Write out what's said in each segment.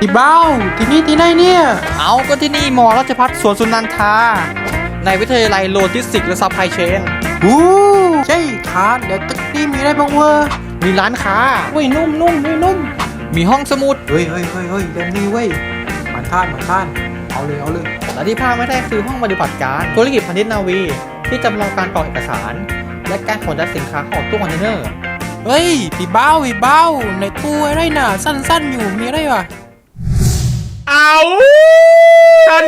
พี่เบ้าที่นี่ที่ไหนเนี่ย เอาก็ที่นี่มอราชพัฒสวนสุนันทา ในวิทยาลัยโลจิสติกส์และซัพพลายเชนอู้ใช่ทานเดี๋ยวตึกนี่มีอะไรบ้างเวะมีร้านค้าเว้ยนุ่มนุ่มเว้ยนุ่ม มีห้องสมุด เฮ้ยเฮ้ยเฮ้ยเฮ้ยเรื่องนี้เว้ยมันท่านมันท่าน เอาเลยเอาเลยและที่พลาดไม่ได้คือห้องปฏิบัติการธุรกิจพาณิชย์นาวี ที่จำลองการกรอกเอกสาร และการขนย้ายสินค้าออกตู้คอนเทนเนอร์ เฮ้ยพี่เบ้าพี่เบ้าในตู้อะไรน่ะสั้นๆอยู่มีอะไรวะ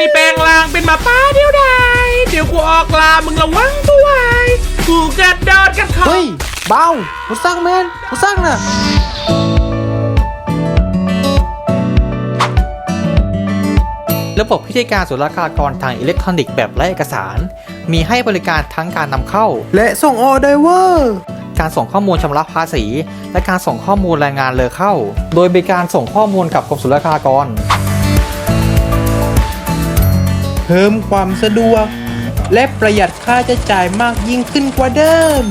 นนี้แปลงร่างเป็นหมาป้าเดียวดายเดี๋ยวกูออกลามึงระวังด้วยกูกระโดดกันเขาเฮ้ยเบ้ากูสร้างแมนกูสร้างน่ะระบบพิธีการศุลกากรทางอิเล็กทรอนิกส์แบบไร้เอกสาร มีให้บริการทั้งการนำเข้า และส่งออเดอร์เวอร์การส่งข้อมูลชำระภาษี และการส่งข้อมูลแรงงานเลอเข้า โดยมีการส่งข้อมูลกับกรมศุลกากรเพิ่มความสะดวก และประหยัดค่าใช้จ่ายมากยิ่งขึ้นกว่าเดิม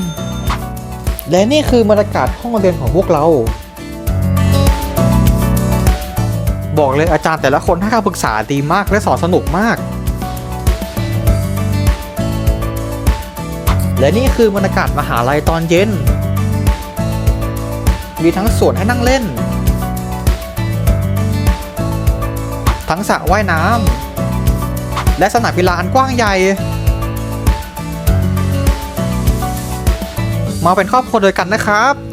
และนี่คือบรรยากาศห้องเรียนของพวกเรา บอกเลยอาจารย์แต่ละคนให้คำปรึกษาดีมากและสอนสนุกมาก และนี่คือบรรยากาศมหาลัยตอนเย็น มีทั้งสวนให้นั่งเล่น ทั้งสระว่ายน้ำ และสนามกีฬาอันกว้างใหญ่ มาเป็นครอบครัวเดียวกันนะครับ